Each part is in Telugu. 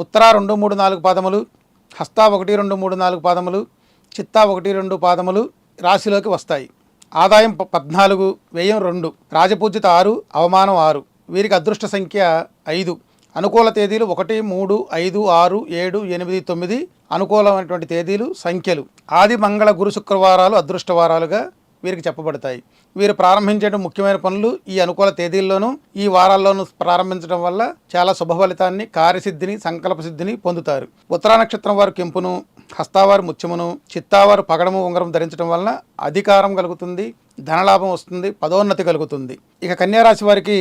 ఉత్తర రెండు మూడు నాలుగు పాదములు హస్త ఒకటి రెండు మూడు నాలుగు పాదములు చిత్తా ఒకటి రెండు పాదములు రాశిలోకి వస్తాయి. ఆదాయం ప- పద్నాలుగు వ్యయం రెండు రాజపూజిత ఆరు అవమానం ఆరు. వీరికి అదృష్ట సంఖ్య ఐదు. అనుకూల తేదీలు ఒకటి మూడు ఐదు ఆరు ఏడు ఎనిమిది తొమ్మిది అనుకూలమైనటువంటి తేదీలు సంఖ్యలు. ఆది మంగళ గురు శుక్రవారాలు అదృష్టవారాలుగా వీరికి చెప్పబడతాయి. వీరు ప్రారంభించే ముఖ్యమైన పనులు ఈ అనుకూల తేదీల్లోనూ ఈ వారాల్లోనూ ప్రారంభించడం వల్ల చాలా శుభ ఫలితాన్ని కార్యసిద్ధిని సంకల్ప సిద్ధిని పొందుతారు. ఉత్తరా నక్షత్రం వారు కెంపును హస్తావారు ముత్యమును చిత్తావారు పగడము ఉంగరం ధరించడం వలన అధికారం కలుగుతుంది. ధనలాభం వస్తుంది పదోన్నతి కలుగుతుంది. ఇక కన్యారాశి వారికి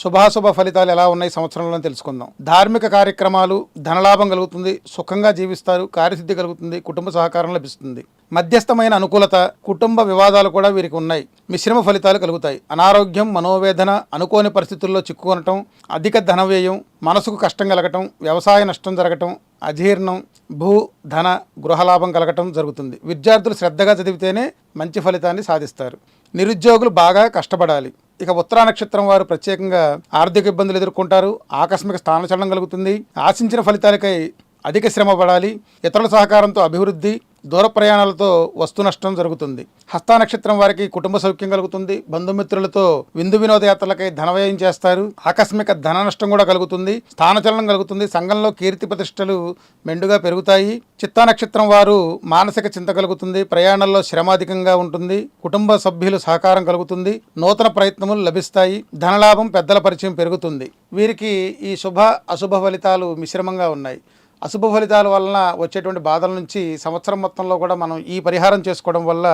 శుభాశుభ ఫలితాలు ఎలా ఉన్నాయి సంవత్సరంలో తెలుసుకుందాం. ధార్మిక కార్యక్రమాలు ధనలాభం కలుగుతుంది సుఖంగా జీవిస్తారు కార్యసిద్ధి కలుగుతుంది కుటుంబ సహకారం లభిస్తుంది. మధ్యస్థమైన అనుకూలత కుటుంబ వివాదాలు కూడా వీరికి ఉన్నాయి. మిశ్రమ ఫలితాలు కలుగుతాయి. అనారోగ్యం మనోవేదన అనుకోని పరిస్థితుల్లో చిక్కుకొనటం అధిక ధన వ్యయం మనసుకు కష్టం కలగటం వ్యవసాయ నష్టం జరగటం అజీర్ణం భూ ధన గృహలాభం కలగటం జరుగుతుంది. విద్యార్థులు శ్రద్ధగా చదివితేనే మంచి ఫలితాన్ని సాధిస్తారు. నిరుద్యోగులు బాగా కష్టపడాలి. ఇక ఉత్తరా నక్షత్రం వారు ప్రత్యేకంగా ఆర్థిక ఇబ్బందులు ఎదుర్కొంటారు. ఆకస్మిక స్థానచలనం కలుగుతుంది. ఆశించిన ఫలితాలకై అధిక శ్రమ పడాలి. ఇతరుల సహకారంతో అభివృద్ధి దూర ప్రయాణాలతో వస్తు నష్టం జరుగుతుంది. హస్తా నక్షత్రం వారికి కుటుంబ సౌఖ్యం కలుగుతుంది. బంధుమిత్రులతో విందు వినోదయాత్రలకై ధనవ్యయం చేస్తారు. ఆకస్మిక ధన నష్టం కూడా కలుగుతుంది. స్థానచలనం కలుగుతుంది. సంఘంలో కీర్తి ప్రతిష్టలు మెండుగా పెరుగుతాయి. చిత్తా నక్షత్రం వారు మానసిక చింత కలుగుతుంది. ప్రయాణంలో శ్రమ అధికంగా ఉంటుంది. కుటుంబ సభ్యులు సహకారం కలుగుతుంది. నూతన ప్రయత్నములు లభిస్తాయి. ధనలాభం పెద్దల పరిచయం పెరుగుతుంది. వీరికి ఈ శుభ అశుభ ఫలితాలు మిశ్రమంగా ఉన్నాయి. అశుభ ఫలితాల వలన వచ్చేటువంటి బాధల నుంచి సంవత్సరం మొత్తంలో కూడా మనం ఈ పరిహారం చేసుకోవడం వల్ల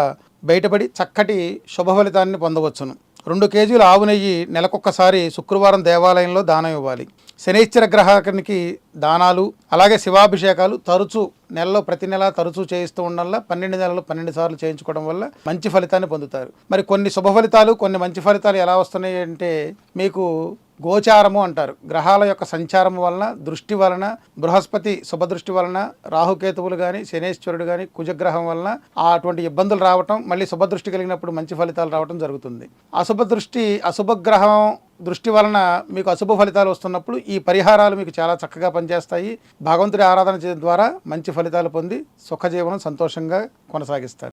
బయటపడి చక్కటి శుభ ఫలితాన్ని పొందవచ్చును. రెండు కేజీల ఆవు నెయ్యి నెలకొక్కసారి శుక్రవారం దేవాలయంలో దానం ఇవ్వాలి. శనిశ్చర గ్రహానికి దానాలు అలాగే శివాభిషేకాలు తరచూ నెలలో ప్రతి నెల తరచూ చేయిస్తూ ఉండడం వల్ల పన్నెండు నెలలు పన్నెండు సార్లు చేయించుకోవడం వల్ల మంచి ఫలితాన్ని పొందుతారు. మరి కొన్ని శుభ ఫలితాలు కొన్ని మంచి ఫలితాలు ఎలా వస్తున్నాయి అంటే మీకు గోచారము అంటారు. గ్రహాల యొక్క సంచారం వలన దృష్టి వలన బృహస్పతి శుభదృష్టి వలన రాహుకేతువులు కానీ శనేశ్వరుడు కానీ కుజగ్రహం వలన అటువంటి ఇబ్బందులు రావటం మళ్ళీ శుభదృష్టి కలిగినప్పుడు మంచి ఫలితాలు రావటం జరుగుతుంది. అశుభ దృష్టి అశుభగ్రహం దృష్టి వలన మీకు అశుభ ఫలితాలు వస్తున్నప్పుడు ఈ పరిహారాలు మీకు చాలా చక్కగా పనిచేస్తాయి. భగవంతుడి ఆరాధన చేయడం ద్వారా మంచి ఫలితాలు పొంది సుఖజీవనం సంతోషంగా కొనసాగిస్తారు.